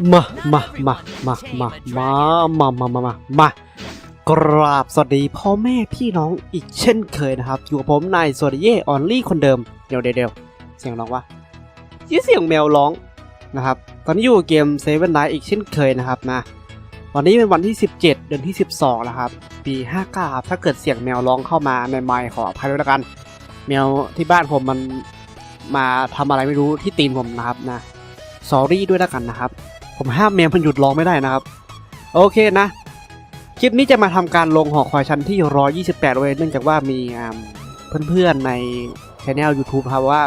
มามามามามามามามามามามา กราบสวัสดีพ่อแม่พี่น้องอีกเช่นเคยนะครับ อยู่กับผมนายสวัสดีเย่ออนลี่คนเดิม เดี๋ยวเดี๋ยวเดียวเสียงร้องวะยี่เสียงแมวร้องนะครับ ตอนนี้อยู่เกมเซเว่นไ t อีกเช่นเคยนะครับนะ วันนี้เป็นวันที่ 17 เดือนที่ 12แล้วครับ ปี59ครับถ้าเกิดเสียงแมวร้องเข้ามาในไมค์ขออภัยด้วยละกัน แมวที่บ้านผมมันมาทำอะไรไม่รู้ที่ตีนผมนะครับนะ สอรี่ด้วยละกันนะครับ ผมห้ามแมวมันหยุดร้องไม่ได้นะครับ โอเคนะ คลิปนี้จะมาทำการลงหอคอยชั้นที่ 128 เว้ยเนื่องจากว่ามีเพื่อนๆในช anel YouTube ครับว่า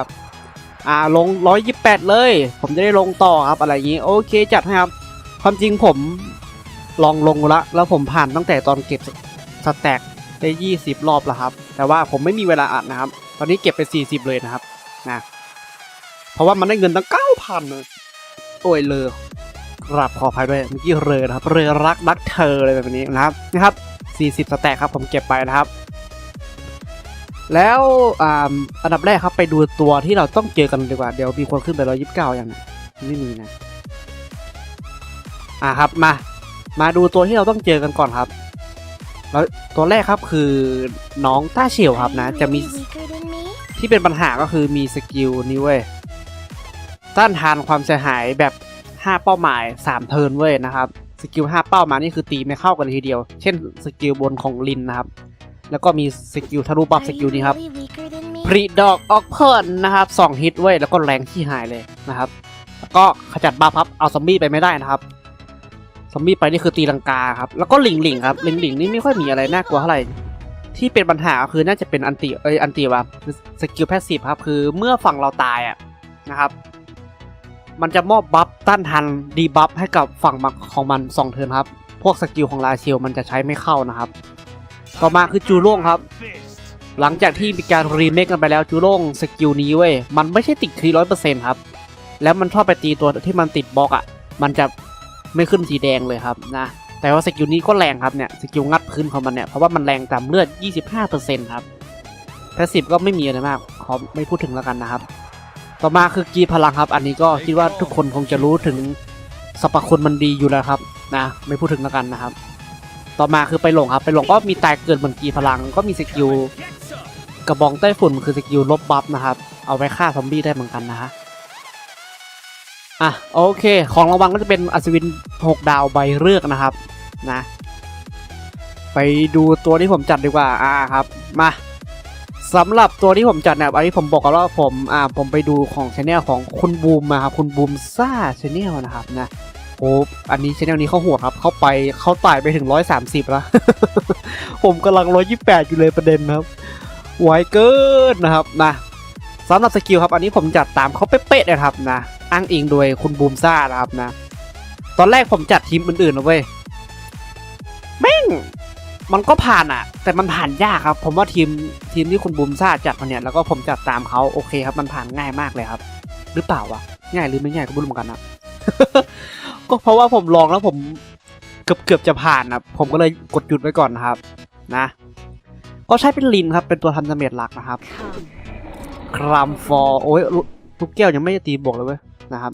อ่าลง 128 เลย ผมจะได้ลงต่อครับอะไรอย่างนี้ โอเคจัดครับ ความจริงผมลองลงละ แล้วผมผ่านตั้งแต่ตอนเก็บสแต็กได้ 20 รอบแล้วครับ แต่ว่าผมไม่มีเวลาอัดนะครับ ตอนนี้เก็บไป 40 เลยนะครับนะเพราะว่ามันได้เงินตั้ง9,000เลยโอ้ยเลย กราบขออภัยด้วยเมื่อกี้เรือนะครับ เรือรักรักเธออะไรแบบนี้นะครับนะครับ 40 สแต็กครับผมเก็บไปนะครับ แล้วอ่าอันดับแรกครับไปดูตัวที่เราต้องเจอกันดีกว่า เดี๋ยวมีคนขึ้นไป129ยังเนี่ยไม่มีนะ อ่าครับมา มาดูตัวที่เราต้องเจอกันก่อนครับ แล้วตัวแรกครับคือน้องต้าเฉียวครับนะ จะมีที่เป็นปัญหาก็คือมีสกิลนี้เว้ยต้านทานความเสียหายแบบ 5 เป้าหมาย 3 เทิร์นเว้ยนะครับสกิล5เป้ามานี่คือตีไม่เข้ากันทีเดียว เช่นสกิลบนของลินนะครับ แล้วก็มีสกิลทะลุบัฟสกิลนี้ครับพรีดอกออกเพิ่นนะครับสองฮิตเว้ยแล้วก็แรงที่หายเลยนะครับ แล้วก็ขจัดบัฟครับเอาซอมบี้ไปไม่ได้นะครับซอมบี้ไปนี่คือตีลังกาครับแล้วก็หลิงหลิงครับหลิงหลิงนี่ไม่ค่อยมีอะไรน่ากลัวเท่าไหร่ที่เป็นปัญหาก็คือน่าจะเป็นอันติเอ้ยอันติว่ะสกิลแพสซีฟครับคือเมื่อฝั่งเราตายอะนะครับ มันจะมอบบัฟต้านทานดีบัฟให้กับฝั่งมักของมันสองเทิร์นครับ พวกสกิลของลาเชียวมันจะใช้ไม่เข้านะครับ ต่อมาคือจูโล่งครับ หลังจากที่มีการรีเมคกันไปแล้วจูโล่งสกิลนี้เว้ยมันไม่ใช่ติดครีร้อยเปอร์เซ็นต์ครับ แล้วมันชอบไปตีตัวที่มันติดบล็อกอะ่ะ มันจะไม่ขึ้นสีแดงเลยครับนะแต่ว่าสกิลนี้ก็แรงครับเนี่ยสกิลงัดพื้นของมันเนี่ยเพราะว่ามันแรงตามเลือด 25%ครับแพสซีฟก็ไม่มีอะไรมากขอไม่พูดถึงแล้วกันนะครับ ต่อมาคือกีพลังครับ อันนี้ก็คิดว่าทุกคนคงจะรู้ถึงสรรพคุณมันดีอยู่แล้วครับนะไม่พูดถึงแล้วกันนะครับ ต่อมาคือไปหลงครับ ไปหลงก็มีตายเกิดเหมือนกีพลัง ก็มีสกิลกระบองใต้ฝุ่นคือสกิลลบบัฟนะครับ เอาไว้ฆ่าซอมบี้ได้เหมือนกันนะฮะอะโอเคของรางวัลก็จะเป็นอัศวิน 6 ดาวใบเลือกนะครับนะ ไปดูตัวที่ผมจัดดีกว่าอ่าครับมา สำหรับตัวที่ผมจัดเนี่ยอันนี้ผมบอกกันว่าผมอ่าผมไปดูของช anel ของคุณบูมมาครับคุณบูมซ่าช anel นะครับนะโอ้อันนี้ช anel นี้เขาหัวครับเขาไปเขาไต่ไปถึง130แล้ว ผมกำลัง128อยู่เลยประเด็นนะครับไวเกินนะครับนะสำหรับสกิลครับอันนี้ผมจัดตามเขาเป๊ะๆนะครับนะอ้างอิงโดยคุณบูมซ่านะครับนะ ตอนแรกผมจัดทีมอื่นๆนะเว้ยแม่ง มันก็ผ่านอะแต่มันผ่านยากครับ ผมว่าทีมทีมที่คุณบูมซ่าจัดมาเนี่ยแล้วก็ผมจัดตามเขาโอเคครับ มันผ่านง่ายมากเลยครับ หรือเปล่าวะง่ายหรือไม่ง่ายก็ไม่รู้เหมือนกันนะก็เพราะว่าผมลองแล้วผมเกือบเกือบจะผ่านนะผมก็เลยกดหยุดไว้ก่อนนะครับ นะ ก็ใช้เป็นลินครับ เป็นตัวทำดาเมจหลักนะครับครามฟอร์โอ้ยลูลูกแก้วยังไม่ได้ตีบวกเลยเว้ยนะครับ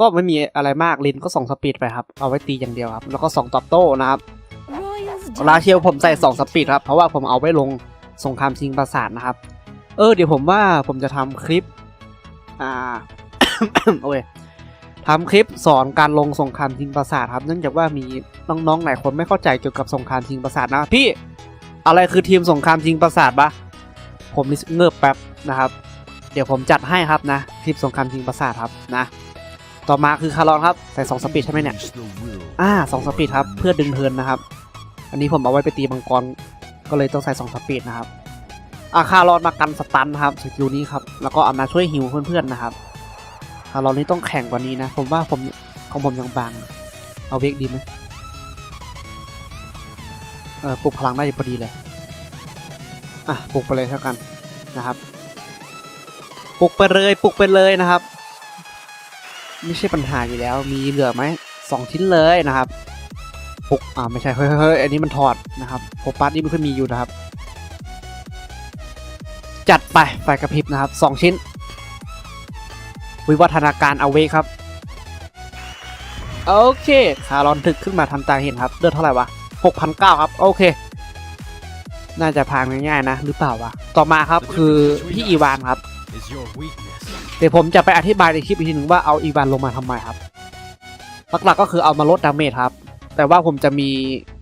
ก็ไม่มีอะไรมากลินก็ส่งสปีดไปครับ เอาไว้ตีอย่างเดียวครับ แล้วก็ส่งตอบโต้นะครับ ลาเชียวผมใส่สองสปีดครับ เพราะว่าผมเอาไว้ลงสงครามชิงปราสาทนะครับ เออเดี๋ยวผมว่าผมจะทำคลิป อ่าโอเคทำคลิปสอนการลงสงครามชิงปราสาทครับ เนื่องจากว่ามีน้องๆหลายคนไม่เข้าใจเกี่ยวกับสงครามชิงปราสาทนะพี่อะไรคือทีมสงครามชิงปราสาทปะผมนี่เงือบแป๊บนะครับ เดี๋ยวผมจัดให้ครับนะคลิปสงครามชิงปราสาทครับนะ ต่อมาคือคารอนครับใส่สองสปีดใช่ไหมเนี่ยอ่าสองสปีดครับเพื่อดึงเทินนะครับ อันนี้ผมเอาไว้ไปตีมังกร ก็เลยต้องใส่สองสปีดนะครับอาคารอนมากันสตันนะครับสกิลนี้ครับ แล้วก็เอามาช่วยฮิวเพื่อนๆนะครับคารอนนี้ต้องแข่งกว่านี้นะ ผมว่าผมของผมยังบาง เอาเวกดีไหมเออปลุกพลังได้พอดีเลย อะปลุกไปเลยเท่ากันนะครับปลุกไปเลยปลุกไปเลยนะครับ ไม่ใช่ปัญหาอยู่แล้ว มีเหลือไหมสองชิ้นเลยนะครับ ปุกอ่าไม่ใช่เฮ้ยเฮ้ยเฮ้ยอันนี้มันถอดนะครับโปปัสนี่มันก็มีอยู่นะครับ จัดไปไฟกระพริบนะครับสองชิ้น วิวัฒนาการเอาเวครับ โอเคคารอนถึกขึ้นมาทันตาเห็นครับเลือดเท่าไหร่วะ6,009ครับ โอเค น่าจะพางง่ายๆนะ หรือเปล่าวะ ต่อมาครับคือพี่อีวานครับเดี๋ยวผมจะไปอธิบายในคลิปอีกทีหนึ่งว่าเอาอีวานลงมาทำไมครับหลักๆก็คือเอามาลดดาเมจครับ แต่ว่าผมจะมี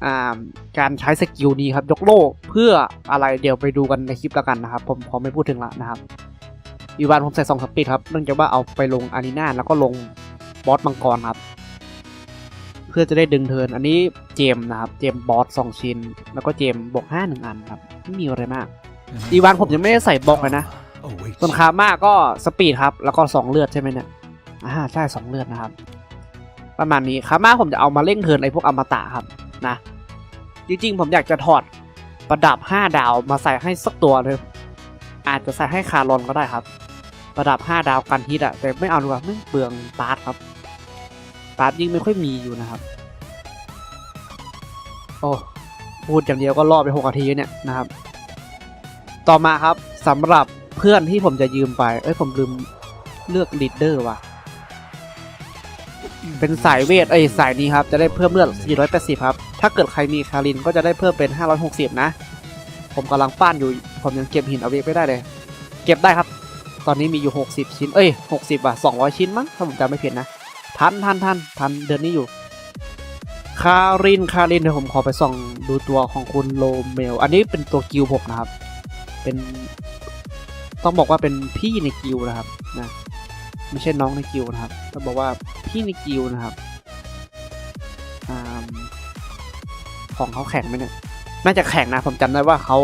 อ่าการใช้สกิลนี้ครับ ยกโล่เพื่ออะไรเดี๋ยวไปดูกันในคลิปแล้วกันนะครับ ผมขอไม่พูดถึงละนะครับอีวานผมใส่สองสปีดครับเนื่องจากว่าเอาไปลงอารีนาแล้วก็ลงบอสมังกรครับ เพื่อจะได้ดึงเทิร์นอันนี้เจมส์นะครับ เจมส์บอสสองชิ้น แล้วก็เจมส์บวกห้าหนึ่งอันครับไม่มีอะไรมากอีวานผมยังไม่ได้ใส่บล็อกเลยนะ Awaits ส่วนคาม่าก็สปีดครับ แล้วก็สองเลือดใช่ไหมเนี่ยอ่าใช่สองเลือดนะครับ ประมาณนี้คาม่าผมจะเอามาเร่งเทิร์นไอพวกอมตะครับนะ จริงๆ ผมอยากจะถอดประดับ 5 ดาวมาใส่ให้สักตัวเลยอาจจะใส่ให้คารอนก็ได้ครับ ประดับ 5 ดาวกันฮิตอะแต่ไม่เอาดีกว่าไม่เปลืองปาร์ตครับปาร์ตยิ่งไม่ค่อยมีอยู่นะครับ โอ้พูดอย่างเดียวก็รอไปหกนาทีเนี่ยนะครับ ต่อมาครับสำหรับเพื่อนที่ผมจะยืมไป เอ้ยผมลืมเลือกลีดเดอร์ว่ะ เป็นสายเวทเอ้ยสายนี้ครับ จะได้เพิ่มเลือด 480 ครับ ถ้าเกิดใครมีคารินก็จะได้เพิ่มเป็น 560 นะ ผมกำลังป้านอยู่ ผมยังเก็บหินเอาเวกไม่ได้เลย เก็บได้ครับ ตอนนี้มีอยู่ 60 ชิ้น เอ้ย 60อะ 200 ชิ้นมั้ง ถ้าผมจำไม่ผิดนะ ทันทันทันทันเดือนนี้อยู่ คาริน คาริน เดี๋ยวผมขอไปส่องดูตัวของคุณโลเมล อันนี้เป็นตัวกิลผมนะครับ เป็น ต้องบอกว่าเป็นพี่ในกิลนะครับ นะ ไม่ใช่น้องในกิลนะครับต้องบอกว่าพี่ในกิลนะครับอ่าของเขาแข่งไหมเนี่ยน่าจะแข่งนะผมจำได้ว่าเขา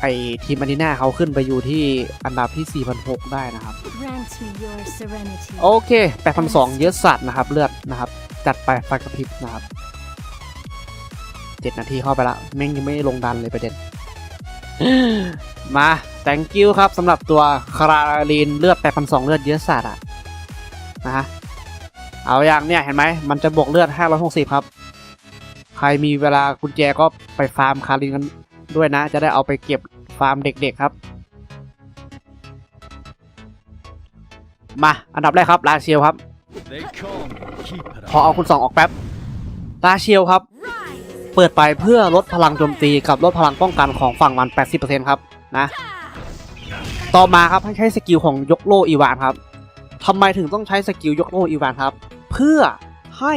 ไอทีมอารีนาเขาขึ้นไปอยู่ที่อันดับที่ 4,006 ได้นะครับ Grant me your serenity. โอเค8,200เยอะสัตว์นะครับ เลือดนะครับ จัดไปไฟกระพริบนะครับ 7 นาทีเข้าไปละแม่งยังไม่ลงดันเลยประเด็น มา thank you ครับสำหรับตัวคาราลีนเลือด 8,200 เลือดเยอะสัตว์อะนะฮะ เอาอย่างเนี่ย เห็นไหม มันจะบวกเลือด 560 ครับ ใครมีเวลากุญแจก็ไปฟาร์มคารินกันด้วยนะ จะได้เอาไปเก็บฟาร์มเด็กๆครับ มาอันดับแรกครับลาเชียวครับ They call me keep it ขอเอาคุณสองออกแป๊บลาเชียวครับ เปิดไปเพื่อลดพลังโจมตีกับลดพลังป้องกันของฝั่งมัน 80%ครับนะ ต่อมาครับให้ใช้สกิลของยกโลอีวานครับทำไมถึงต้องใช้สกิลยกโลอีวานครับ เพื่อให้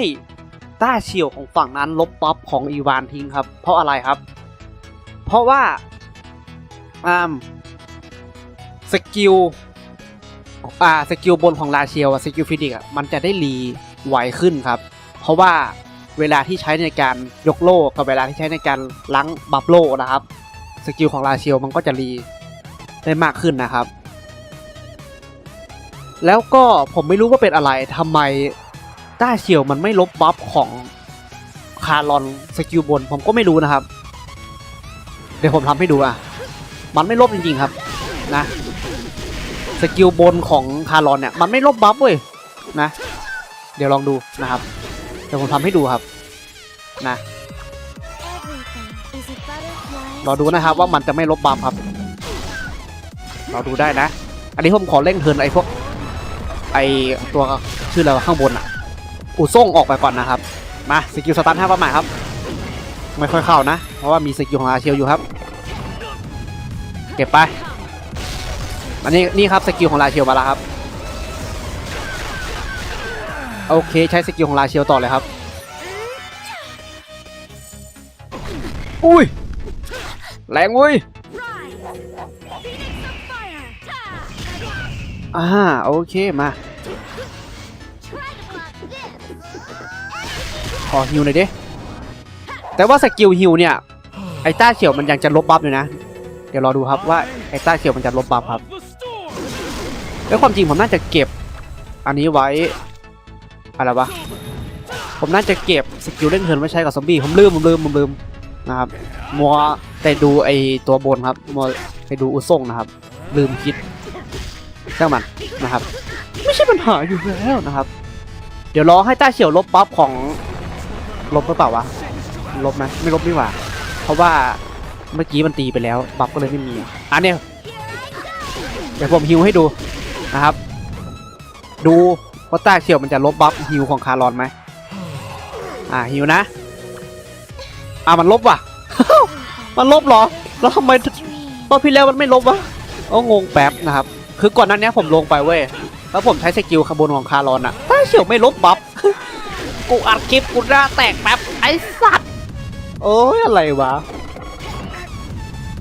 ต้าเชียวของฝั่งนั้นลบป๊อปของอีวานทิ้งครับ เพราะอะไรครับ เพราะว่าอ่าสกิลอ่าสกิลบนของลาเชียวสกิลฟิดิกมันจะได้รีไวขึ้นครับ เพราะว่าเวลาที่ใช้ในการยกโลกับเวลาที่ใช้ในการล้างบัฟโล่นะครับ สกิลของลาเชียวมันก็จะรี ได้มากขึ้นนะครับ แล้วก็ผมไม่รู้ว่าเป็นอะไรทำไมต้าเชียวมันไม่ลบบัฟของคาร์ลอนสกิลบน ผมก็ไม่รู้นะครับ เดี๋ยวผมทำให้ดูอะ มันไม่ลบจริงๆครับนะสกิลบนของคาร์ลอนเนี่ยมันไม่ลบบัฟเว้ยนะ เดี๋ยวลองดูนะครับ เดี๋ยวผมทำให้ดูครับนะ Everything is a butterfly. รอดูนะครับว่ามันจะไม่ลบบัฟครับ เรอดูได้นะ อันนี้ผมขอเร่งเทินไอ้พวกไอ้ตัวชื่ออะไรข้างบนอะอูส่งออกไปก่อนนะครับ มาสกิลสตันห้าประมาณครับ ไม่ค่อยเข้านะ เพราะว่ามีสกิลของอาเชียวอยู่ครับ เก็บไป อันนี้นี่ครับสกิลของลาเชียวมาแล้วครับ โอเคใช้สกิลของลาเชียวต่อเลยครับ อุ้ยแรงเว้ย อ่าโอเคมาขอฮิวหน่อยดิแต่ว่าสกิลฮิวเนี่ยไอ้ต้าเขียวมันยังจะลบบัฟอยู่นะ เดี๋ยวรอดูครับว่าไอ้ต้าเขียวมันจะลบบัฟครับ แล้วความจริงผมน่าจะเก็บ อันนี้ไว้อะไรวะผมน่าจะเก็บสกิลเล่นเทินไว้ใช้กับซอมบี้ผมลืมผมลืมผมลืมนะครับมัวแต่ดูไอตัวบนครับมัวไปดูอุซ่งนะครับ ลืมคิด ช่างมันนะครับ ไม่ใช่ปัญหาอยู่แล้วนะครับ เดี๋ยวรอให้ต้าเฉียวลบบัฟของลบหรือเปล่าวะลบไหมไม่ลบดีกว่า เพราะว่าเมื่อกี้มันตีไปแล้วบัฟก็เลยไม่มีอันเนี้ยเดี๋ยวผมฮิวให้ดูนะครับ ดูว่าต้าเชียวมันจะลบบัฟฮิวของคารอนไหมอ่าฮิวนะอ่ามันลบว่ะ มันลบเหรอ แล้วทำไมรอบที่แล้วมันไม่ลบวะโอ้งงแป๊บนะครับ คือก่อนนั้นเนี้ยผมลงไปเว้ย แล้วผมใช้สกิลขบวนของคารอนอะต้าเฉียวไม่ลบบัฟ กูอัดคลิปกูหน้าแตกแป๊บไอ้สัตว์ โอ้ยอะไรวะ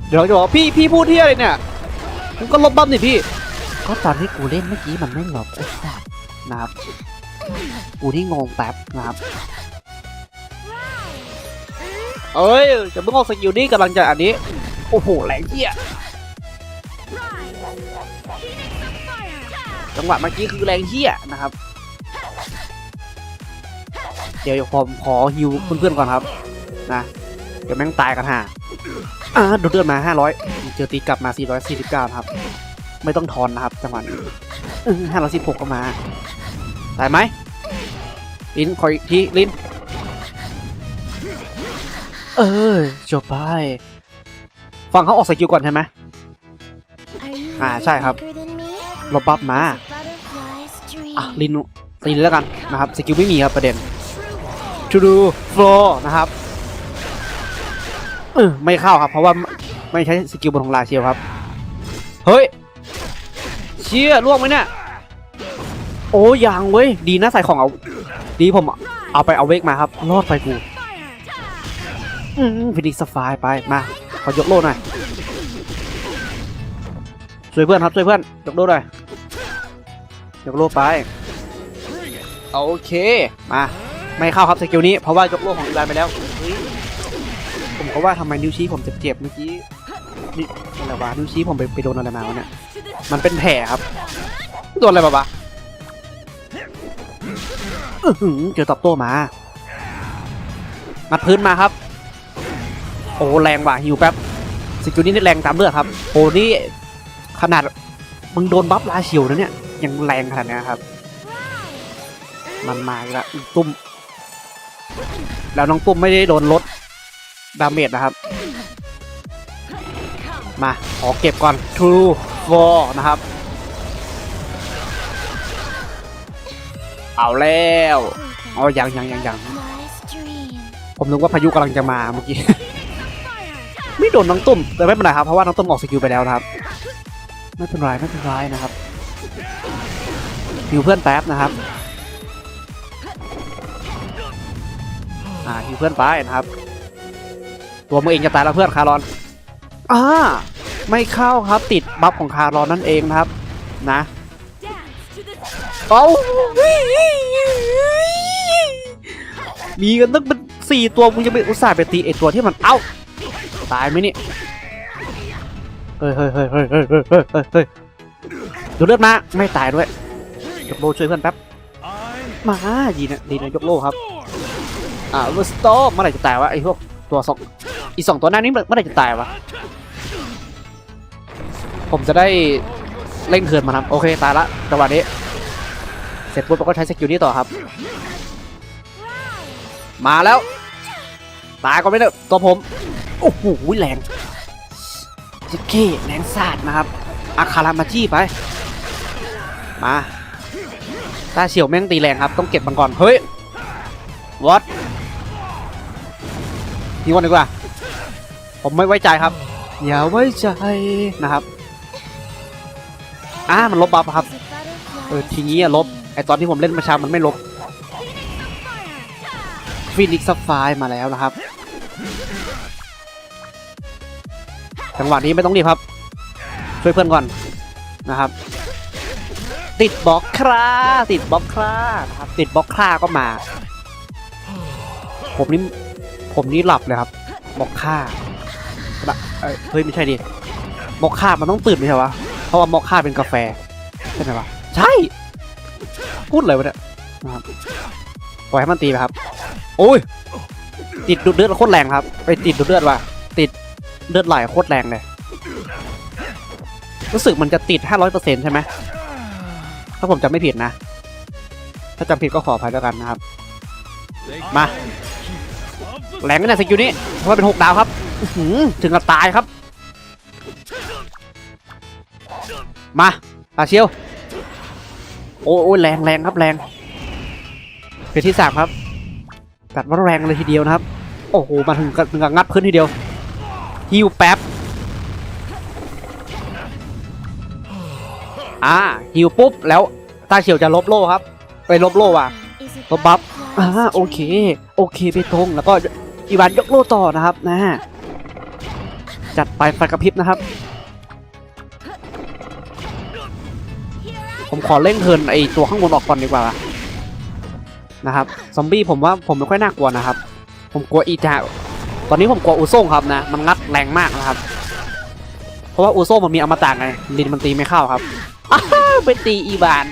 เดี๋ยวจะบอกว่าพี่พี่พูดที่อะไรเนี่ยมึงก็ลบบัฟนี่พี่ ก็ตอนที่กูเล่นเมื่อกี้มันไม่ลบไอ้สัตว์นะครับ กูที่งงแป๊บนะครับเอ้ยจะมึงเอาสกิลนี้กำลังจะอันนี้ โอ้โหแรงเหี้ย จังหวะเมื่อกี้คือแรงเหี้ยนะครับ เดี๋ยวผมขอฮิวเพื่อนๆก่อนครับ นะ เดี๋ยวแม่งตายกันห่าอ่าโดนเดือนมา 500 เจอตีกลับมา 449นะครับ ไม่ต้องทอนนะครับ จังหวะนี้ห้าร้อยสิบหกก็มา ตายไหมลินคอยอีกทีลินเออจบไป ฟังเขาออกสกิลก่อนใช่ไหม Are you อ่า really ใช่ครับ weaker than me? ลบบัฟมา Butterfly's dream. อะลินตีเลยแล้วกันนะครับสกิลไม่มีครับประเด็น to do floor นะครับเออไม่เข้าครับ เพราะว่าไม่ใช้สกิลบนของลาเชียวครับ เฮ้ย เชี่ยล่วงไหมเนี่ย โอ้ยังเว้ย ดีนะใส่ของเอา ดีผมเอาไปเอาเวกมาครับ รอดไปกูอืมฟินิกสฟายไป มา ขอยกโล่หน่อยช่วยเพื่อนครับช่วยเพื่อน ยกโล่หน่อย ยกโล่ไปโอเคมาไม่เข้าครับสกิลนี้เพราะว่ายกโล่ของอีรานไปแล้วเฮ้ยผมก็ว่าทำไมนิ้วชี้ผมเจ็บๆเมื่อกี้นี่อะไรวะนิ้วชี้ผมไปไปโดนอะไรมาวะเนี่ยมันเป็นแผลครับโดนอะไรมาวะอื้อหือเจอตอบโต้มา มัดพื้นมาครับ โอ้แรงว่ะฮิวแป๊บสกิลนี้นี่แรงตามเลือดครับโอ้นี่ขนาดมึงโดนบัฟลาเชียวนะเนี่ย ยังแรงขนาดนี้ครับ มันมาแล้วตุ้ม แล้วน้องตุ้มไม่ได้โดนลดดาเมจนะครับ มาขอเก็บก่อน True for นะครับ เอาแล้วเอยังยังยังยังผมนึกว่าพายุกำลังจะมาเมื่อกี้ ไม่โดนน้องตุ้มแต่ไม่เป็นไรครับ เพราะว่าน้องตุ้มออกสกิลไปแล้วนะครับ ไม่เป็นไรไม่เป็นไรนะครับ ฮิวเพื่อนแป๊บนะครับอ่าฮิวเพื่อนไปนะครับ ตัวมึงเองจะตายแล้วเพื่อนคารอนอ่าไม่เข้าครับติดบัฟของคารอนนั่นเองนะครับ นะเอามีกันตั้งเป็นสี่ตัวมึงจะไปอุตส่าห์ไปตีไอตัวที่มันเอ้าตายไหมนี่เฮ้ยเฮ้ยเฮ้ยเฮ้ยเฮ้ยเฮ้ยเฮ้ยดูเลือดมาไม่ตายด้วย ยกโลช่วยเพื่อนแป๊บ มาดีนะดีนะยกโลครับ อ่าเวอร์สโตเมื่อไหร่จะตายวะไอ้พวกตัวสองอีสองตัวหน้านี้เมื่อไหร่จะตายวะ ผมจะได้เล่นเขื่อนมาครับโอเคตายละจังหวะนี้ เสร็จปุ๊บเราก็ใช้สกิลนี้ต่อครับ มาแล้ว ตายก็ไม่ได้ตัวผม โอ้โหแรงจิเก้แรงสาดนะครับอาคารามาจี้ไป มา ตาเฉียวแม่งตีแรงครับ ต้องเก็บมันก่อน เฮ้ยวอตนี่ก่อนดีกว่า ผมไม่ไว้ใจครับ อย่าไว้ใจนะครับอ่ามันลบบัฟครับ เออทีนี้อะลบ ไอตอนที่ผมเล่นประชามันไม่ลบฟินิกซ์ไฟมาแล้วนะครับ จังหวะนี้ไม่ต้องรีบครับ ช่วยเพื่อนก่อนนะครับ ติดบล็อกคราติดบล็อกครานะครับ ติดบล็อกคราก็มา ผมนี่ผมนี่หลับเลยครับบล็อกคราเฮ้ยไม่ใช่ดิบล็อกครามันต้องตื่นไม่ใช่วะ เพราะว่าบล็อกคราเป็นกาแฟใช่ไหมวะ ใช่ พูดเลยวะเนี่ยนะครับปล่อยให้มันตีไปครับ โอ้ย ติดดูดเลือดโคตรแรงครับ ไปติดดูดเลือดว่ะ ติดเลือดไหลโคตรแรงเลย รู้สึกมันจะติด 500%ใช่ไหม ถ้าผมจำไม่ผิดนะ ถ้าจำผิดก็ขออภัยแล้วกันนะครับ they Ma. can't keep up แรงกันนะสกิลนี้เพราะว่าเป็น6ดาวครับถึงกับตายครับ มาตาเชียว โอ้โอ้ยแรงแรงครับแรงเพจที่สามครับจัดว่าแรงเลยทีเดียวนะครับ โอ้โหมาถึงกับถึงกับงัดพื้นทีเดียวฮิวแป๊บ อ่าฮิวปุ๊บแล้วตาเฉียวจะลบโล่ครับ ไปลบโล่ว่ะลบบัฟอ่าโอเค โอเคไปตรงแล้วก็อีวานยกโล่ต่อนะครับนะจัดไปไฟกระพริบนะครับ ผมขอเร่งเทินไอตัวข้างบนออกก่อนดีกว่านะครับซอมบี้ผมว่าผมไม่ค่อยน่ากลัวนะครับ ผมกลัวอีจาตอนนี้ผมกลัวอูซ่งครับนะมันงัดแรงมากนะครับ เพราะว่าอูซ่งมันมีอมตะไงลินมันตีไม่เข้าครับ ไปตีอีบาน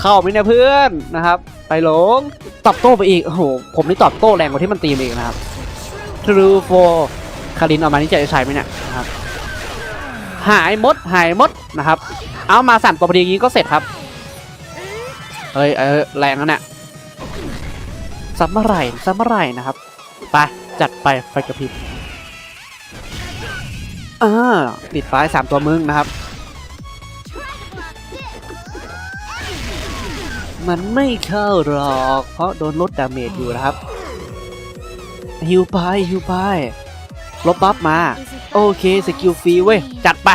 เข้าไหมเนี่ยเพื่อนนะครับ ไปหลงตอบโต้ไปอีกโอ้โหผมนี่ตอบโต้แรงกว่าที่มันตีมาอีกนะครับ True for คารินออกมานี่จะใช้ไหมเนี่ยนะครับ หายมดหายมดนะครับ เอามาสั่นตัวพอดีอย่างนี้ก็เสร็จครับเอ้ยเออแรงแล้วเนี่ยซัมเมอร์ไรซัมเมอร์ไรนะครับไปจัดไปไฟกระพริบอ่าปิดไฟสามตัวมึงนะครับ มันไม่เข้าหรอก เพราะโดนลดดาเมจอยู่นะครับฮิวไปฮิวไปลบบัฟมา โอเคสกิลฟรีเว้ย จัดไป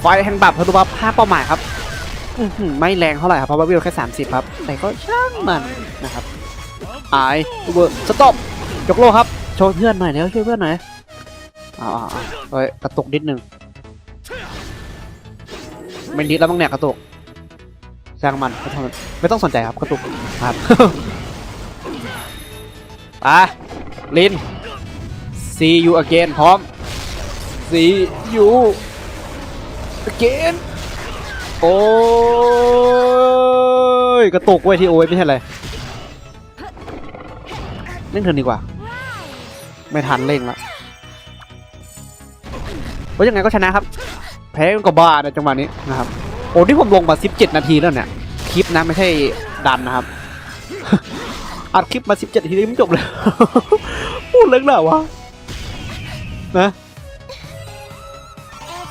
ไฟแห่งบัฟพลุบัฟห้าเป้าหมายครับไม่แรงเท่าไหร่ครับเพราะว่าวิวแค่ 30 ครับ แต่ก็ช่างมันนะครับไอเวอร์สต็อปยกโลครับโชว์เพื่อนหน่อยแล้วช่วยเพื่อนหน่อยอ่าอ่าเฮ้ยกระตุกนิดนึงไม่นิดแล้วมั้งเนี่ยกระตุก ช่างมันไม่ต้องสนใจครับกระตุกครับไปลิน see you again พร้อม see you again โอ้ยกระตุกเว้ยที่โอ้ยไม่ใช่อะไรเล่นเทินดีกว่า ไม่ทันเร่งล้วว่ายังไงก็ชนะครับ แพ้กับบ้าในจังหวะนี้นะครับ โอ้ที่ผมลงมา 17 นาทีแล้วเนี่ย คลิปนะไม่ใช่ดันนะครับ อัดคลิปมา 17 นาทียังไม่จบเลย พูดเรื่องไหนวะ นะ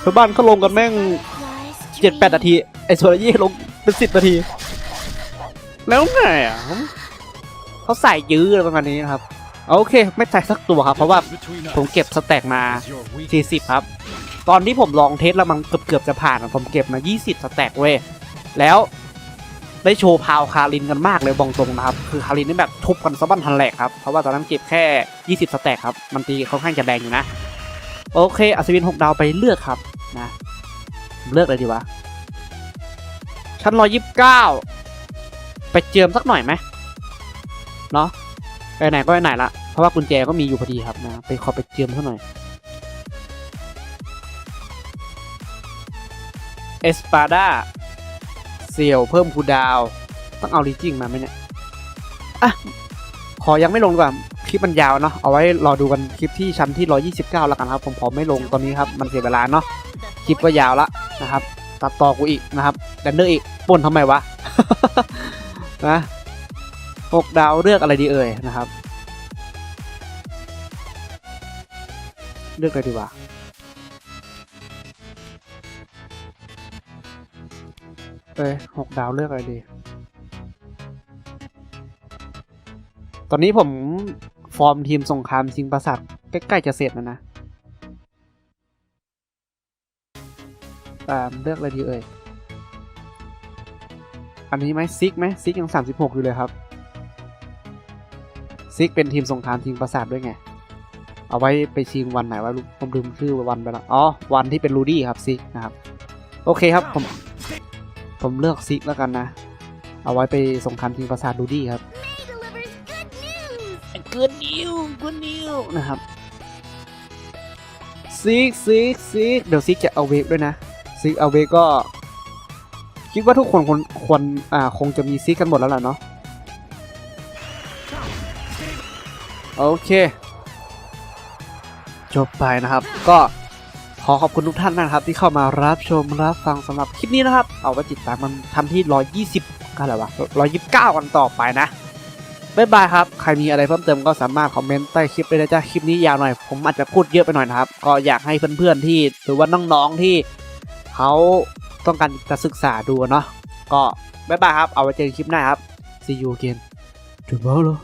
ชาวบ้านเขาลงกันแม่ง Butterfly's เจ็ดแปด dream. นาที ไอ้โซลายี่ลงเป็นสิบนาที แล้วไงอะเขาใส่ยื้ออะไรประมาณนี้นะครับ โอเค ไม่ใส่สักตัวครับ เพราะว่าผมเก็บสแต็กมา 40 ครับ ตอนที่ผมลองเทสแล้วมันเกือบเกือบๆจะผ่านผมเก็บมา 20 สแต็กเว้ยแล้วได้โชว์พาวคารินกันมากเลยบองตรงนะครับ คือคารินนี่แบบทุบกันสะบั้นทันแหลกครับ เพราะว่าตอนนั้นเก็บแค่ 20 สแต็กครับ มันตีค่อนข้างจะแรงอยู่นะ โอเค อัศวิน 6 ดาวไปเลือกครับนะเลือกเลยดีวะ ชั้นร้อยยี่สิบเก้าไปเจิมสักหน่อยไหมเนาะ ไปไหนก็ไปไหนละเพราะว่ากุญแจก็มีอยู่พอดีครับนะไปขอไปเจิมสักหน่อยเอสปาดาเซียวเพิ่มคูดาว ต้องเอาลีจิ้งมาไหมเนี่ยอะขอยังไม่ลงดีกว่าคลิปมันยาวเนาะเอาไว้รอดูกันคลิปที่ชั้นที่ 129 แล้วกันครับ ผมขอไม่ลงตอนนี้ครับ มันเสียเวลาเนาะคลิปก็ยาวละนะครับ ตัดต่อกูอีกนะครับแดนเนอร์อีกป่นทำไมวะนะ หกดาวเลือกอะไรดีเอ่ยนะครับ เลือกอะไรดีวะเอ้ยหกดาวเลือกอะไรดี ตอนนี้ผมฟอร์มทีมสงครามชิงปราสาทใกล้ๆจะเสร็จแล้วนะตามเลือกอะไรดีเอ่ย อันนี้ไหมซิกไหมซิกยัง36อยู่เลยครับ ซิกเป็นทีมสงครามชิงปราสาทด้วยไง เอาไว้ไปชิงวันไหนวะผมลืมชื่อวันไปแล้วอ๋อวันที่เป็นรูดี้ครับซิกนะครับ โอเคครับผมผมเลือกซิกแล้วกันนะ เอาไว้ไปสงครามชิงปราสาทรูดี้ครับ May delivers good news. good news good news นะครับซิกซิกซิกเดี๋ยวซิกจะเอาเวกด้วยนะซิกเอาเวกก็ คิดว่าทุกคนควรควรอ่าคงจะมีซิกกันหมดแล้วล่ะเนาะ โอเค จบไปนะครับ ก็ขอขอบคุณทุกท่านนะครับ ที่เข้ามารับชมรับฟังสำหรับคลิปนี้นะครับ เอาไว้ติดตามมันทำที่ 120กันอะไรวะ129 กันต่อไปนะบ๊ายบายครับ ใครมีอะไรเพิ่มเติมก็สามารถคอมเมนต์ใต้คลิปได้นะจ๊ะ คลิปนี้ยาวหน่อย ผมอาจจะพูดเยอะไปหน่อยนะครับ ก็อยากให้เพื่อนๆที่หรือว่าน้องๆที่เขาต้องการจะศึกษาดูเนาะ ก็บ๊ายบายครับ เอาไว้เจอกันคลิปหน้าครับ see you again tomorrow